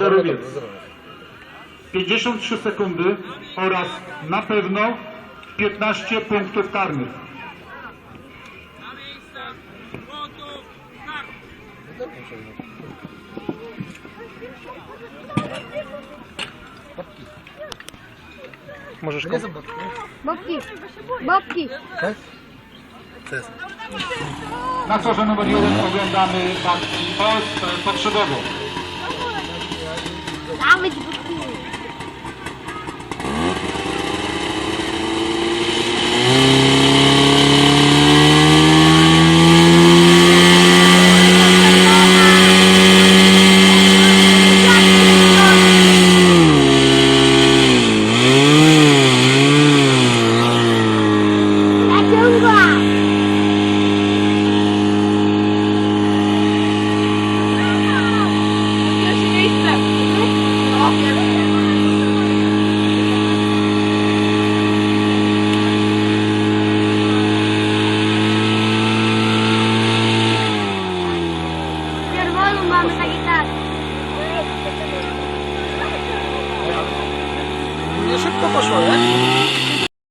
Gorowiec. 53 sekundy oraz na pewno 15 punktów karnych. Możesz Nie są botki. Bobki, bobki. Tak? Co jest? Na torze numer 1 oglądamy Polsk potrzebowo. with Ładnie szybko poszło, nie?